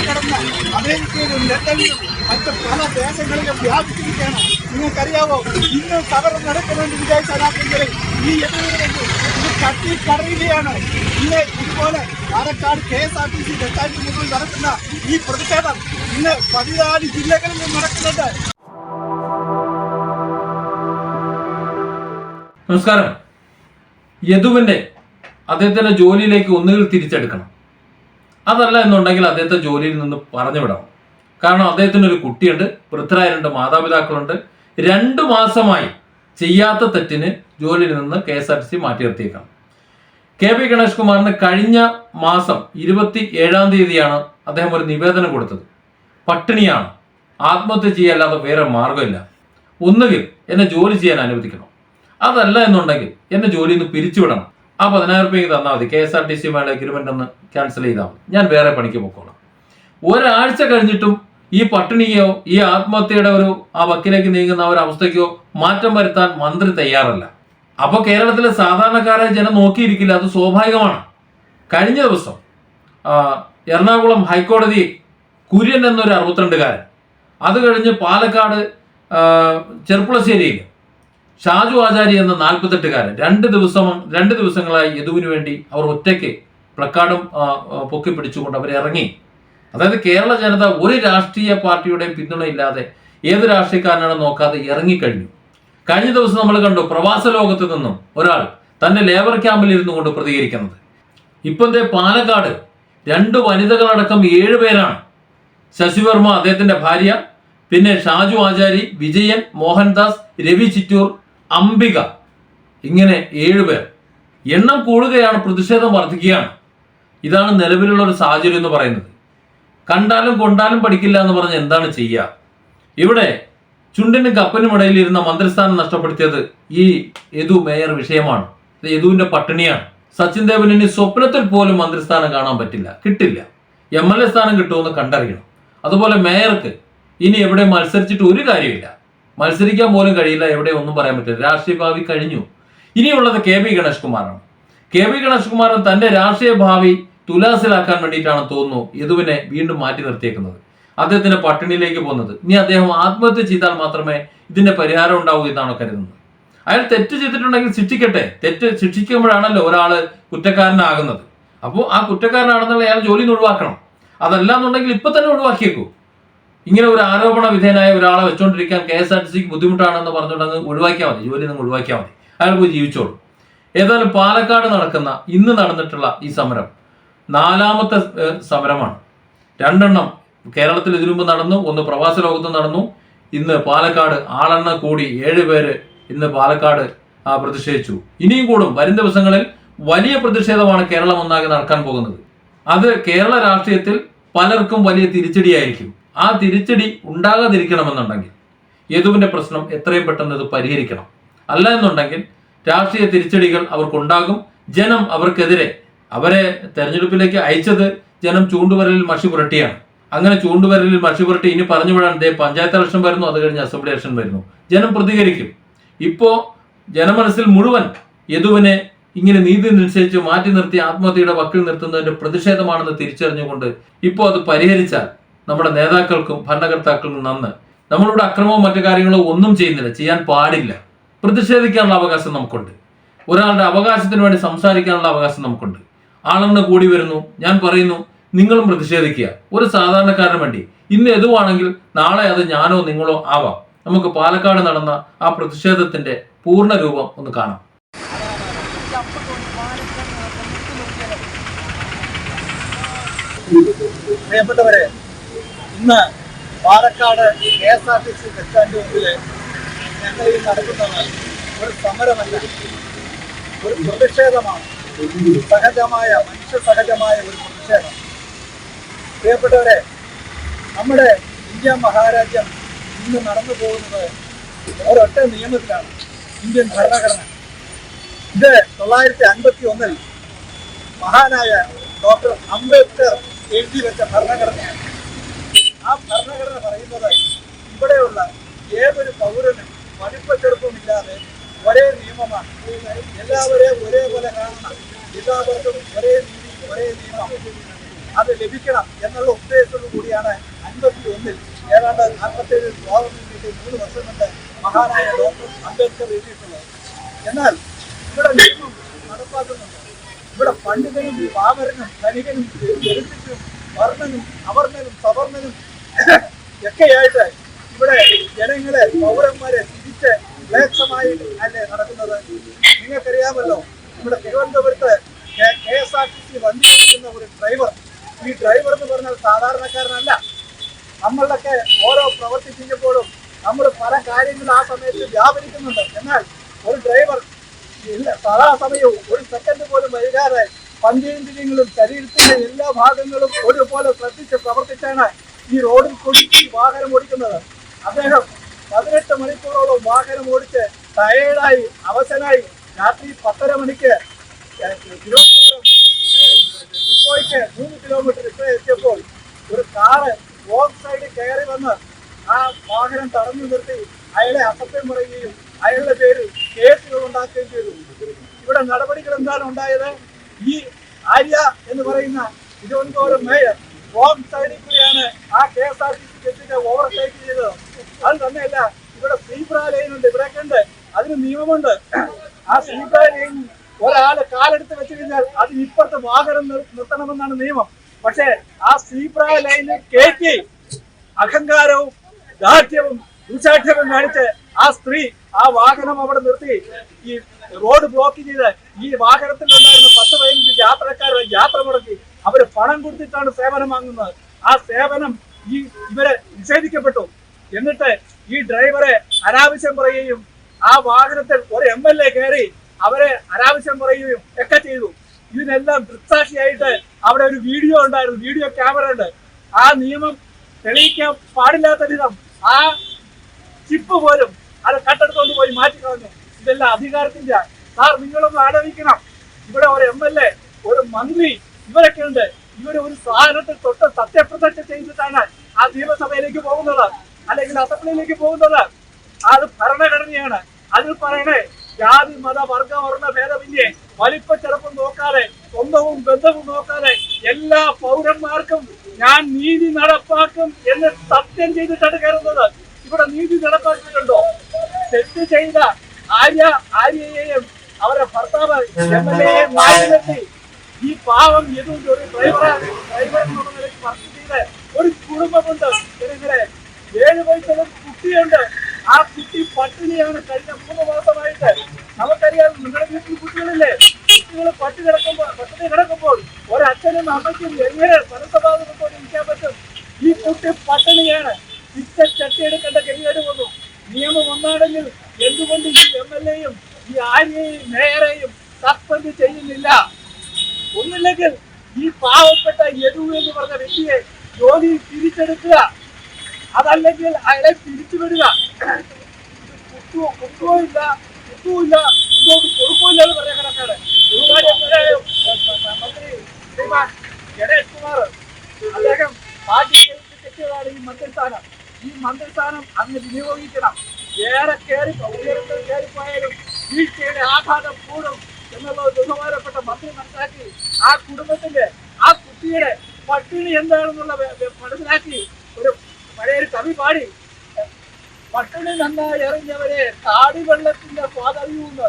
ഇവിടെ അമേരിക്കയിലും ലണ്ടനിലും മറ്റ് പല ദേശങ്ങളിലും വ്യാപിച്ചിരിക്കുകയാണ്. നിങ്ങൾക്കറിയാവോ? ഇന്ന് സമരം നടക്കുന്നുണ്ട് വിദേശ ഈ എതിർപ്പ് ഇത് ഇന്ന് ഇതുപോലെ Palakkad K S R T C നടക്കുന്ന ഈ പ്രതിഷേധം ഇന്ന് പതിനാല് ജില്ലകളിലും നടക്കുന്നുണ്ട്. നമസ്കാരം. യദുവിന്റെ അദ്ദേഹത്തിന്റെ ജോലിയിലേക്ക് ഒന്നുകിൽ തിരിച്ചെടുക്കണം. അതല്ല എന്നുണ്ടെങ്കിൽ അദ്ദേഹത്തെ ജോലിയിൽ നിന്ന് പറഞ്ഞു വിടണം കാരണം അദ്ദേഹത്തിന് ഒരു കുട്ടിയുണ്ട് വൃദ്ധരായ രണ്ട് മാതാപിതാക്കളുണ്ട്. രണ്ടു മാസമായി ചെയ്യാത്ത തെറ്റിന് ജോലിയിൽ നിന്ന് K S R T C മാറ്റി നിർത്തിയേക്കാം. കെ പി ഗണേഷ് കുമാറിന് കഴിഞ്ഞ മാസം ഇരുപത്തി ഏഴാം തീയതിയാണ് അദ്ദേഹം ഒരു നിവേദനം കൊടുത്തത്. പട്ടിണിയാണ്. ആത്മഹത്യ ചെയ്യല്ലാതെ വേറെ മാർഗമില്ല ഒന്നുകിൽ എന്നെ ജോലി ചെയ്യാൻ അനുവദിക്കണം. അതല്ല എന്നുണ്ടെങ്കിൽ എന്നെ ജോലിയിൽ നിന്ന് പിരിച്ചുവിടണം. ആ പതിനായിരം രൂപയ്ക്ക് തന്നാൽ മതി. കെ എസ് ആർ ടി സിയുമായുള്ള അഗ്രിമെന്റ് ഒന്ന് ക്യാൻസൽ ചെയ്താൽ മതി. ഞാൻ വേറെ പണിക്ക് പൊക്കോളാം. ഒരാഴ്ച കഴിഞ്ഞിട്ടും ഈ പട്ടിണിയോ ഈ ആത്മഹത്യയുടെ ഒരു ആ വക്കിലേക്ക് നീങ്ങുന്ന ഒരു അവസ്ഥയ്ക്കോ മാറ്റം വരുത്താൻ മന്ത്രി തയ്യാറല്ല. അപ്പോൾ കേരളത്തിലെ സാധാരണക്കാരെ ജനം നോക്കിയിരിക്കില്ല. അത് സ്വാഭാവികമാണ്. കഴിഞ്ഞ ദിവസം എറണാകുളം ഹൈക്കോടതി കുര്യൻ എന്നൊരു അറുപത്തിരണ്ടുകാരൻ അത് കഴിഞ്ഞ് പാലക്കാട് ചെർപ്പുളശ്ശേരിയിൽ ഷാജു ആചാരി എന്ന നാൽപ്പത്തെട്ടുകാരൻ രണ്ട് ദിവസം രണ്ട് ദിവസങ്ങളായി യദുവിന് വേണ്ടി അവർ ഒറ്റയ്ക്ക് പ്ലക്കാർഡും പൊക്കി പിടിച്ചുകൊണ്ട് അവർ ഇറങ്ങി. അതായത് കേരള ജനത ഒരു രാഷ്ട്രീയ പാർട്ടിയുടെയും പിന്തുണയില്ലാതെ ഏത് രാഷ്ട്രീയക്കാരനാണ് നോക്കാതെ ഇറങ്ങിക്കഴിഞ്ഞു. കഴിഞ്ഞ ദിവസം നമ്മൾ കണ്ടു പ്രവാസ ലോകത്ത് നിന്നും ഒരാൾ തന്റെ ലേബർ ക്യാമ്പിൽ ഇരുന്നു കൊണ്ട് പ്രതികരിക്കുന്നത്. ഇപ്പോഴത്തെ പാലക്കാട് രണ്ട് വനിതകളടക്കം ഏഴ് പേരാണ്. ശശിവർമ്മ അദ്ദേഹത്തിന്റെ ഭാര്യ പിന്നെ ഷാജു ആചാരി വിജയൻ മോഹൻദാസ് രവി ചിറ്റൂർ അംബിക. ഇങ്ങനെ ഏഴുപേർ എണ്ണം കൂടുകയാണ് പ്രതിഷേധം വർദ്ധിക്കുകയാണ് ഇതാണ് നിലവിലുള്ള ഒരു സാഹചര്യം എന്ന് പറയുന്നത്. കണ്ടാലും കൊണ്ടാലും പഠിക്കില്ല എന്ന് പറഞ്ഞ് എന്താണ് ചെയ്യുക? ഇവിടെ ചുണ്ടിനും കപ്പനും ഇടയിൽ ഇരുന്ന മന്ത്രിസ്ഥാനം നഷ്ടപ്പെടുത്തിയത് ഈ യദു മേയർ വിഷയമാണ്. യദുവിന്റെ പട്ടിണിയാണ്. സച്ചിൻ ദേവന് ഇനി സ്വപ്നത്തിൽ പോലും മന്ത്രിസ്ഥാനം കാണാൻ പറ്റില്ല. കിട്ടില്ല. എം എൽ എ സ്ഥാനം കിട്ടുമെന്ന് കണ്ടറിയണം. അതുപോലെ മേയർക്ക് ഇനി എവിടെ മത്സരിച്ചിട്ട് ഒരു കാര്യമില്ല മത്സരിക്കാൻ പോലും കഴിയില്ല എവിടെ ഒന്നും പറയാൻ പറ്റില്ല. രാഷ്ട്രീയ ഭാവി കഴിഞ്ഞു. ഇനിയുള്ളത് കെ പി ഗണേഷ് കുമാറാണ് കെ പി ഗണേഷ് കുമാരൻ തന്റെ രാഷ്ട്രീയ ഭാവി തുലാസിലാക്കാൻ വേണ്ടിയിട്ടാണ് തോന്നുന്നു. യദുവിനെ വീണ്ടും മാറ്റി നിർത്തിയേക്കുന്നത്. അദ്ദേഹത്തിന്റെ പട്ടിണിയിലേക്ക് പോകുന്നത്. ഇനി അദ്ദേഹം ആത്മഹത്യ ചെയ്താൽ മാത്രമേ ഇതിന്റെ പരിഹാരം ഉണ്ടാവൂ എന്നാണ് കരുതുന്നത്. അയാൾ തെറ്റ് ചെയ്തിട്ടുണ്ടെങ്കിൽ ശിക്ഷിക്കട്ടെ. തെറ്റ് ശിക്ഷിക്കുമ്പോഴാണല്ലോ ഒരാൾ കുറ്റക്കാരനാകുന്നത്. അപ്പോൾ ആ കുറ്റക്കാരനാണെന്നുള്ള അയാൾ ജോലിന്ന് ഒഴിവാക്കണം. അതല്ല എന്നുണ്ടെങ്കിൽ ഇപ്പൊ തന്നെ ഒഴിവാക്കിയേക്കൂ. ഇങ്ങനെ ഒരു ആരോപണ വിധേയനായ ഒരാളെ വെച്ചുകൊണ്ടിരിക്കാൻ കെ എസ് ആർ ടി സിക്ക് ബുദ്ധിമുട്ടാണെന്ന് പറഞ്ഞുകൊണ്ടങ്ങ് ഒഴിവാക്കിയാൽ മതി. ജോലി നിങ്ങൾ ഒഴിവാക്കിയാൽ മതി. അയാൾ പോയി ജീവിച്ചോളൂ. ഏതായാലും പാലക്കാട് നടക്കുന്ന ഇന്ന് നടന്നിട്ടുള്ള ഈ സമരം നാലാമത്തെ സമരമാണ്. രണ്ടെണ്ണം കേരളത്തിൽ ഇതിനു മുമ്പ് നടന്നു ഒന്ന് പ്രവാസ ലോകത്ത് നടന്നു ഇന്ന് പാലക്കാട് ആളെണ്ണ കൂടി ഏഴ് പേര് ഇന്ന് പാലക്കാട് പ്രതിഷേധിച്ചു. ഇനിയും കൂടും. വരും ദിവസങ്ങളിൽ വലിയ പ്രതിഷേധമാണ് കേരളം ഒന്നാകെ നടക്കാൻ പോകുന്നത്. അത് കേരള രാഷ്ട്രീയത്തിൽ പലർക്കും വലിയ തിരിച്ചടിയായിരിക്കും. ആ തിരിച്ചടി ഉണ്ടാകാതിരിക്കണമെന്നുണ്ടെങ്കിൽ യദുവിന്റെ പ്രശ്നം എത്രയും പെട്ടെന്ന് ഇത് പരിഹരിക്കണം. അല്ല എന്നുണ്ടെങ്കിൽ രാഷ്ട്രീയ തിരിച്ചടികൾ അവർക്കുണ്ടാകും. ജനം അവർക്കെതിരെ അവരെ തെരഞ്ഞെടുപ്പിലേക്ക് അയച്ചത് ജനം ചൂണ്ടുവരലിൽ മഷി പുരട്ടിയാണ്. അങ്ങനെ ചൂണ്ടുവരലിൽ മഷി പുരട്ടി ഇനി പറഞ്ഞു വിടാൻ ദേ പഞ്ചായത്ത് ഇലക്ഷൻ വരുന്നു അത് കഴിഞ്ഞ് അസംബ്ലി ഇലക്ഷൻ വരുന്നു. ജനം പ്രതികരിക്കും. ഇപ്പോ ജനമനസ്സിൽ മുഴുവൻ യദുവിനെ ഇങ്ങനെ നീതി നിശ്ചയിച്ച് മാറ്റി നിർത്തി ആത്മഹത്യയുടെ വക്കിൽ നിർത്തുന്നതിന്റെ പ്രതിഷേധമാണെന്ന് തിരിച്ചറിഞ്ഞുകൊണ്ട് ഇപ്പോൾ അത് പരിഹരിച്ചാൽ നമ്മുടെ നേതാക്കൾക്കും ഭരണകർത്താക്കൾക്കും നന്ന്. നമ്മളിവിടെ അക്രമവും മറ്റു കാര്യങ്ങളോ ഒന്നും ചെയ്യുന്നില്ല. ചെയ്യാൻ പാടില്ല. പ്രതിഷേധിക്കാനുള്ള അവകാശം നമുക്കുണ്ട്. ഒരാളുടെ അവകാശത്തിന് വേണ്ടി സംസാരിക്കാനുള്ള അവകാശം നമുക്കുണ്ട്. ആളെണ്ണം കൂടി വരുന്നു. ഞാൻ പറയുന്നു നിങ്ങളും പ്രതിഷേധിക്കുക. ഒരു സാധാരണക്കാരന് വേണ്ടി. ഇന്ന് എതുവാണെങ്കിൽ നാളെ അത് ഞാനോ നിങ്ങളോ ആവാം. നമുക്ക് പാലക്കാട് നടന്ന ആ പ്രതിഷേധത്തിന്റെ പൂർണ രൂപം ഒന്ന് കാണാം. പ്രിയപ്പെട്ടവരെ ഇന്ന് Palakkad K S R T C bus stand മുമ്പിൽ ഞങ്ങൾ ഈ നടക്കുന്നത് ഒരു സമരമല്ല ഒരു പ്രതിഷേധമാണ്. സഹജമായ മനുഷ്യ സഹജമായ ഒരു പ്രതിഷേധം. പ്രിയപ്പെട്ടവരെ നമ്മുടെ ഇന്ത്യ മഹാരാജ്യം ഇന്ന് നടന്നു പോകുന്നത് ഒരൊറ്റ നിയമത്തിലാണ്. ഇന്ത്യൻ ഭരണഘടന. ഇത് തൊള്ളായിരത്തി അൻപത്തി ഒന്നിൽ മഹാനായ ഡോക്ടർ അംബേദ്കർ എഴുതി വെച്ച ഭരണഘടനയാണ്. ആ ഭരണഘടന പറയുന്നത് ഇവിടെയുള്ള ഏതൊരു പൗരനും വലിപ്പച്ചെറുപ്പമില്ലാതെ ഒരേ നിയമമാണ്. എല്ലാവരെയും ഒരേപോലെ കാണണം. എല്ലാവർക്കും ഒരേ നീതി ഒരേ നിയമം അത് ലഭിക്കണം എന്നുള്ള ഉദ്ദേശത്തോടു കൂടിയാണ് അൻപത്തി ഒന്നിൽ ഏതാണ്ട് നാൽപ്പത്തേഴ് സ്വാതന്ത്ര്യം കിട്ടി മൂന്ന് വർഷം കൊണ്ട് മഹാനായ ഡോക്ടർ അംബേദ്കർ എഴുതിയിട്ടുള്ളത്. എന്നാൽ ഇവിടെ നിയമം നടപ്പാക്കുന്നുണ്ട്. ഇവിടെ പണ്ഡിതനും പാമരനും ധനികനും ദരിദ്രനും വർണനും അവർണനും സവർണനും ഒക്കെയായിട്ട് ഇവിടെ ജനങ്ങളെ പൗരന്മാരെ തിരിച്ച് മ്ലേച്ഛമായി അല്ലേ നടക്കുന്നത്? നിങ്ങൾക്കറിയാമല്ലോ ഇവിടെ തിരുവനന്തപുരത്ത് K S R T C വണ്ടി ഒരു ഡ്രൈവർ ഈ ഡ്രൈവർ എന്ന് പറഞ്ഞാൽ സാധാരണക്കാരനല്ല. നമ്മളൊക്കെ ഓരോ പ്രവൃത്തി ചെയ്യുമ്പോഴും നമ്മൾ പല കാര്യങ്ങളും ആ സമയത്ത് വ്യാപരിക്കുന്നുണ്ട്. എന്നാൽ ഒരു ഡ്രൈവർ ഇല്ല സദാസമയവും ഒരു സെക്കൻഡ് പോലും വൈകാതെ പഞ്ചേന്ദ്രിയങ്ങളും ശരീരത്തിന്റെ എല്ലാ ഭാഗങ്ങളും ഒരുപോലെ ശ്രദ്ധിച്ച് പ്രവർത്തിച്ചാണ് ഈ റോഡിൽ കൂടി വാഹനം ഓടിക്കുന്നത്. അദ്ദേഹം പതിനെട്ട് മണിക്കൂറോളം വാഹനം ഓടിച്ച് ടയേർഡായി അവശനായി രാത്രി പത്തര മണിക്ക് തിരുവനന്തപുരം ഡിപ്പോയ്ക്ക് മൂന്ന് കിലോമീറ്റർ ഇപ്പോൾ എത്തിയപ്പോൾ ഒരു കാറ് റോഡ് സൈഡിൽ കയറി വന്ന് ആ വാഹനം തടഞ്ഞു നിർത്തി അയാളെ അസത്യം പറയുകയും അയാളുടെ പേരിൽ കേസുകൾ ഉണ്ടാക്കുകയും ചെയ്തു. ഇവിടെ നടപടികൾ എന്താണ് ഉണ്ടായത്? ഈ ആര്യ എന്ന് പറയുന്ന തിരുവനന്തപുരം മേയർ റോഡ് സൈഡിൽ കൂടിയാണ് ആ K S R T C എത്തിച്ച് ഓവർടേക്ക് ചെയ്തത് അത് തന്നെയല്ല ഇവിടെ സീബ്ര ലൈൻ ഉണ്ട് ഇവിടെയൊക്കെ ഉണ്ട്. അതിന് നിയമമുണ്ട്. ആ സീബ്ര ലൈൻ ഒരാൾ കാലെടുത്ത് വെച്ച് കഴിഞ്ഞാൽ അതിന് ഇപ്പുറത്ത് വാഹനം നിർത്തണമെന്നാണ് നിയമം. പക്ഷേ ആ സീബ്ര ലൈനിൽ കയറ്റി അഹങ്കാരവും ദാർഢ്യവും ദുശാഠ്യവും കാണിച്ച് ആ സ്ത്രീ ആ വാഹനം അവിടെ നിർത്തി. ഈ റോഡ് ബ്ലോക്ക് ചെയ്ത് ഈ വാഹനത്തിൽ ഉണ്ടായിരുന്ന പത്ത് പതിനഞ്ച് യാത്രക്കാരെ യാത്ര മുടക്കി. അവർ പണം കൊടുത്തിട്ടാണ് സേവനം വാങ്ങുന്നത്. ആ സേവനം ഈ ഇവരെ നിഷേധിക്കപ്പെട്ടു. എന്നിട്ട് ഈ ഡ്രൈവറെ അനാവശ്യം പറയുകയും ആ വാഹനത്തിൽ ഒരു എം എൽ എ കയറി അവരെ അനാവശ്യം പറയുകയും ഒക്കെ ചെയ്തു. ഇതിനെല്ലാം ദൃക്സാക്ഷിയായിട്ട് അവിടെ ഒരു വീഡിയോ ഉണ്ടായിരുന്നു. വീഡിയോ ക്യാമറ ഉണ്ട്. ആ നിയമം തെളിയിക്കാൻ പാടില്ലാത്ത വിധം ആ ചിപ്പ് പോലും അത് കട്ടെടുത്തോണ്ട് പോയി മാറ്റി കളഞ്ഞു. ഇതെല്ലാം അധികാരത്തിന്റെ സാർ നിങ്ങളൊന്ന് ആലോചിക്കണം. ഇവിടെ ഒരു എം എൽ എ ഒരു മന്ത്രി ഇവരൊക്കെ ഉണ്ട്. ഇവർ ഒരു സാധനത്തിൽ തൊട്ട് സത്യപ്രതിജ്ഞ ചെയ്തിട്ടാണ് ആ നിയമസഭയിലേക്ക് പോകുന്നത്. അല്ലെങ്കിൽ അസംബ്ലിയിലേക്ക് പോകുന്നത്. അത് ഭരണഘടനയാണ്. അതിൽ പറയണേ ജാതി മത വർഗ വർണ ഭേദമില്ലേ? വലിപ്പ ചെറുപ്പം നോക്കാതെ സ്വന്തവും ബന്ധവും നോക്കാതെ എല്ലാ പൗരന്മാർക്കും ഞാൻ നീതി നടപ്പാക്കും എന്ന് സത്യം ചെയ്തിട്ടാണ് കയറുന്നത്. ഇവിടെ നീതി നടപ്പാക്കിയിട്ടുണ്ടോ? തെറ്റ് ചെയ്ത ആര്യ ആര്യയെയും അവരുടെ ഭർത്താവ് എം എൽ എ പാവം ഏതുകൊണ്ട് ഒരു ഡ്രൈവറെ ഡ്രൈവർ എന്നുള്ള നിലയ്ക്ക് ഒരു കുടുംബമുണ്ട്. ജനങ്ങളെ ഏഴ് വയസ്സുള്ള കുട്ടിയുണ്ട്. ആ കുട്ടി പട്ടിണിയാണ്. കഴിഞ്ഞ മൂന്ന് മാസമായിട്ട്. നമുക്കറിയാം നിങ്ങളുടെ വീട്ടിൽ കുട്ടികളില്ലേ? കുട്ടികൾ പട്ടി കിടക്കുമ്പോൾ പട്ടിണി കിടക്കുമ്പോൾ ഒരച്ഛനും അമ്മയ്ക്കും എങ്ങനെ മനസ്സഭാവത്തോടെ ഇരിക്കാൻ പറ്റും? ഈ കുട്ടി പട്ടിണിയാണ്. ഇച്ച ചട്ടിയെടുക്കേണ്ട ഗതികേട് വന്നു. നിയമം ഒന്നാണെങ്കിൽ എന്തുകൊണ്ട് ഈ എം എൽ എയും ഈ ആര്യയും മേയറേയും സസ്പെൻഡ് ചെയ്യുന്നില്ല? ഒന്നില്ലെങ്കിൽ ഈ പാവപ്പെട്ട യദു എന്ന് പറഞ്ഞ വ്യക്തിയെ ജോലി തിരിച്ചെടുക്കുക. അതല്ലെങ്കിൽ അയാളെ പിരിച്ചുവിടുക കുത്തുവോ കുത്തുവോ ഇല്ല കുത്തുവില്ല ഇതോട് കൊടുക്കില്ല എന്ന് പറയാൻ കിടക്കാണ് മന്ത്രി ശ്രീമാൻ കുമാർ അദ്ദേഹം പാർട്ടിക്ക് കിട്ടിയതാണ് ഈ മന്ത്രിസ്ഥാനം. ഈ മന്ത്രിസ്ഥാനം അങ്ങ് വിനിയോഗിക്കണം. ഏറെ കയറി ഉയരത്തിൽ കയറിപ്പോയാലും വീഴ്ചയുടെ ആഘാതം കൂടും. എന്നുള്ളത് ബഹുമാനപ്പെട്ട മന്ത്രി മനസ്സിലാക്കി ആ കുടുംബത്തിന്റെ ആ കുട്ടിയുടെ പട്ടിണി എന്താണെന്നുള്ള മനസ്സിലാക്കി ഒരു പഴയൊരു കവി പാടി. പട്ടിണി നന്നായി എറിഞ്ഞവരെ കാടിവെള്ളത്തിന്റെ സ്വാതറിയുന്നു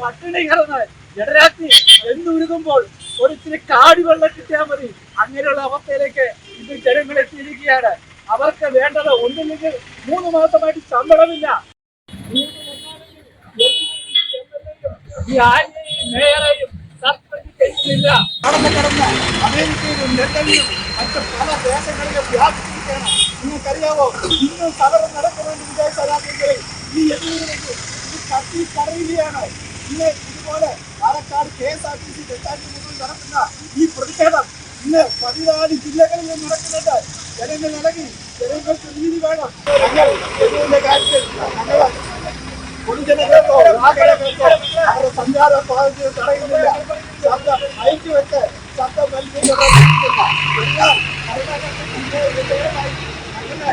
പട്ടിണി കിടന്ന് ജഡരാത്തി എന്നുരുകുമ്പോൾ ഒരിച്ചിരി കാടിവെള്ളം കിട്ടിയാൽ മതി. അങ്ങനെയുള്ള അവസ്ഥയിലേക്ക് ഇത് ജനങ്ങൾ എത്തിയിരിക്കുകയാണ്. അവർക്ക് വേണ്ടത് ഒന്നില്ലെങ്കിൽ മൂന്ന് മാസമായിട്ട് ശമ്പളമില്ല. ഈ ആരെയും മേയറെയും സസ്പെൻഡ് ചെയ്യുന്നില്ല കടന്ന് അമേരിക്കയിലും ലണ്ടനിലും മറ്റ് പല ദേശങ്ങളിലും വ്യാപിച്ചിരിക്കുകയാണ് നിങ്ങൾക്കറിയാവോ ഇന്നും സമരം നടക്കുമെന്ന് വിദേശരാജ്യങ്ങളിൽ ഈ ഇത് കത്തി കടയുകയാണ് ഇന്ന് ഇതുപോലെ പാലക്കാട് കെ എസ് ആർ മുകളിൽ നടക്കുന്ന ഈ പ്രതിഷേധം ഇന്ന് പതിനാല് ജില്ലകളിലും നടക്കുന്നുണ്ട്. ജനങ്ങൾ ഇളകി ജനങ്ങൾക്ക് നീതി വേണം. ഞങ്ങൾ കാര്യത്തിൽ ഞങ്ങൾ പൊതുജനങ്ങൾക്കോ നാഗരികർക്കോ അവരുടെ സഞ്ചാര സ്വാതന്ത്ര്യം തടയുന്നില്ല ശബ്ദം അയച്ചു വെച്ച് ശബ്ദം നൽകുന്ന എന്നാൽ ഭരണഘടനയുടെ വിജയമായി അങ്ങനെ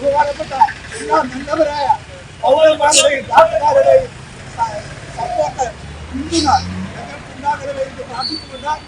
ബഹുമാനപ്പെട്ട എല്ലാ